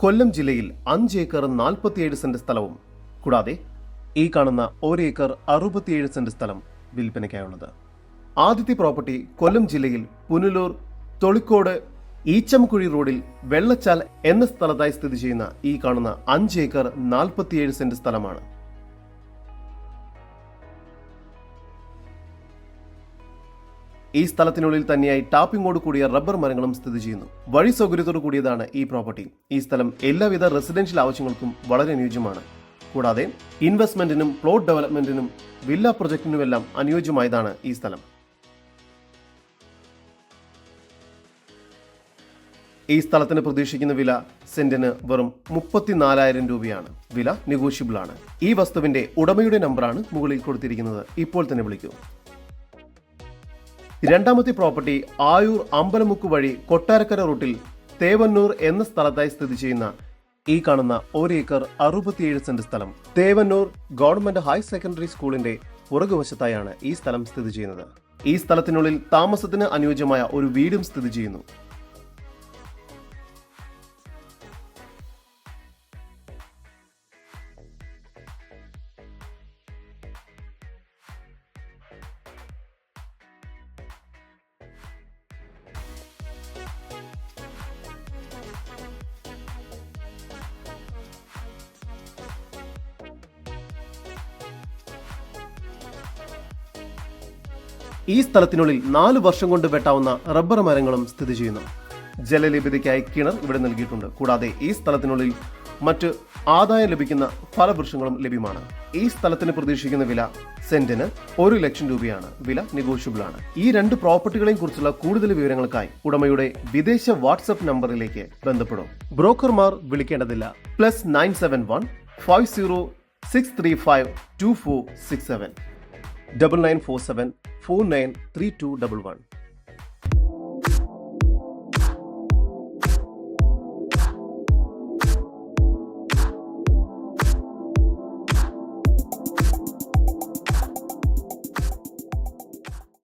കൊല്ലം ജില്ലയിൽ അഞ്ച് ഏക്കർ നാൽപ്പത്തിയേഴ് സെന്റ് സ്ഥലവും കൂടാതെ ഈ കാണുന്ന ഒരേക്കർ അറുപത്തിയേഴ് സെന്റ് സ്ഥലം വിൽപ്പനയ്ക്കായുള്ളത്. ആദ്യത്തെ പ്രോപ്പർട്ടി കൊല്ലം ജില്ലയിൽ പുനലൂർ തൊളിക്കോട് ഈച്ചംകുഴി റോഡിൽ വെള്ളച്ചാൽ എന്ന സ്ഥലത്തായി സ്ഥിതി ചെയ്യുന്ന ഈ കാണുന്ന അഞ്ച് ഏക്കർ നാൽപ്പത്തിയേഴ് സെന്റ് സ്ഥലമാണ്. ഈ സ്ഥലത്തിനുള്ളിൽ തന്നെയായി ടാപ്പിങ്ങോട് കൂടിയ റബ്ബർ മരങ്ങളും സ്ഥിതി ചെയ്യുന്നു. വഴി സൗകര്യത്തോടു കൂടിയതാണ് ഈ പ്രോപ്പർട്ടി. ഈ സ്ഥലം എല്ലാവിധ റെസിഡൻഷ്യൽ ആവശ്യങ്ങൾക്കും വളരെ അനുയോജ്യമാണ്. കൂടാതെ ഇൻവെസ്റ്റ്മെന്റിനും പ്ലോട്ട് ഡെവലപ്മെന്റിനും വില്ല പ്രൊജക്ടിനുമെല്ലാം അനുയോജ്യമായതാണ് ഈ സ്ഥലം. ഈ സ്ഥലത്തിന് പ്രതീക്ഷിക്കുന്ന വില സെന്റിന് വെറും മുപ്പത്തിനാലായിരം രൂപയാണ്. വില നെഗോഷ്യബിൾ ആണ്. ഈ വസ്തുവിന്റെ ഉടമയുടെ നമ്പറാണ് മുകളിൽ കൊടുത്തിരിക്കുന്നത്. ഇപ്പോൾ തന്നെ വിളിക്കൂ. രണ്ടാമത്തെ പ്രോപ്പർട്ടി ആയൂർ അമ്പലമുക്ക് വഴി കൊട്ടാരക്കര റൂട്ടിൽ തേവന്നൂർ എന്ന സ്ഥലത്തായി സ്ഥിതി ചെയ്യുന്ന ഈ കാണുന്ന ഒരു ഏക്കർ അറുപത്തിയേഴ് സെന്റ് സ്ഥലം. തേവന്നൂർ ഗവൺമെന്റ് ഹയർ സെക്കൻഡറി സ്കൂളിന്റെ പുറകുവശത്തായാണ് ഈ സ്ഥലം സ്ഥിതി ചെയ്യുന്നത്. ഈ സ്ഥലത്തിനുള്ളിൽ താമസത്തിന് അനുയോജ്യമായ ഒരു വീടും സ്ഥിതി ചെയ്യുന്നു. ഈ സ്ഥലത്തിനുള്ളിൽ നാല് വർഷം കൊണ്ട് വെട്ടാവുന്ന റബ്ബർ മരങ്ങളും സ്ഥിതി ചെയ്യുന്നു. ജലലഭ്യതയ്ക്കായി കിണർ ഇവിടെ നൽകിയിട്ടുണ്ട്. കൂടാതെ ഈ സ്ഥലത്തിനുള്ളിൽ മറ്റ് ആദായം ലഭിക്കുന്ന ഫലവൃക്ഷങ്ങളും ലഭ്യമാണ്. ഈ സ്ഥലത്തിന് പ്രതീക്ഷിക്കുന്ന വില സെന്റിന് ഒരു ലക്ഷം രൂപയാണ്. വില നെഗോഷ്യബിൾ ആണ്. ഈ രണ്ട് പ്രോപ്പർട്ടികളെയും കുറിച്ചുള്ള കൂടുതൽ വിവരങ്ങൾക്കായി ഉടമയുടെ വിദേശ വാട്സ്ആപ്പ് നമ്പറിലേക്ക് ബന്ധപ്പെടും. ബ്രോക്കർമാർ വിളിക്കേണ്ടതില്ല. Plus nine seven one five zero six three five two four six seven. Double nine four seven 493211.